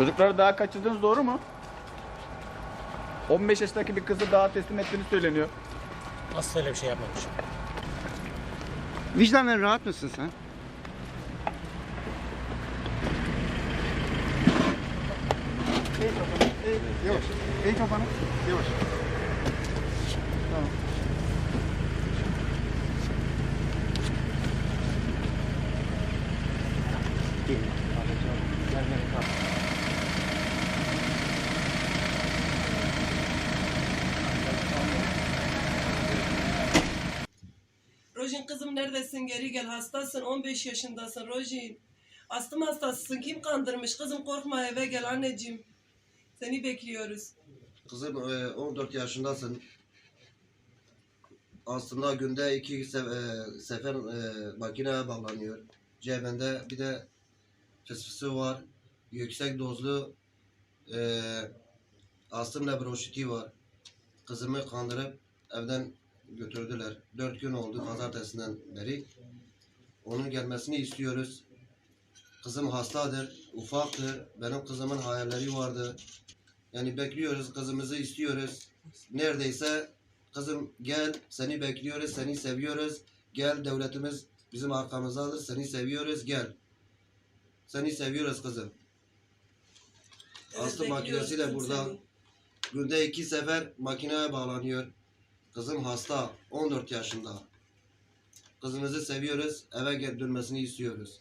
Çocukları daha kaçırdınız doğru mu? 15 yaşındaki bir kızı daha teslim ettiğini söyleniyor. Asla öyle bir şey yapmamış. Vicdanen rahat mısın sen? Eğ kafanı, eğ, yavaş. Eğ kafanı, yavaş. Tamam. Rojin kızım neredesin geri gel hastasın 15 yaşındasın Rojin. Astım hastasısın kim kandırmış kızım korkma eve gel anneciğim. Seni bekliyoruz. Kızım e, 14 yaşındasın. Aslında günde iki e, sefer e, makineye bağlanıyor. Cebinde bir de fısfısı var. Yüksek dozlu e, astım bronşiti var. Kızımı kandırıp evden götürdüler. Dört gün oldu pazartesinden beri. Onun gelmesini istiyoruz. Kızım hastadır, ufaktır. Benim kızımın hayalleri vardı. Yani bekliyoruz, kızımızı istiyoruz. Neredeyse kızım gel, seni bekliyoruz, seni seviyoruz. Gel devletimiz bizim arkamızdadır, seni seviyoruz, gel. Seni seviyoruz kızım. Evet, Astım bekliyoruz makinesi de kızım burada. seni. Günde iki sefer makineye bağlanıyor. Kızım hasta, 14 yaşında. Kızımızı seviyoruz, eve gel dönmesini istiyoruz.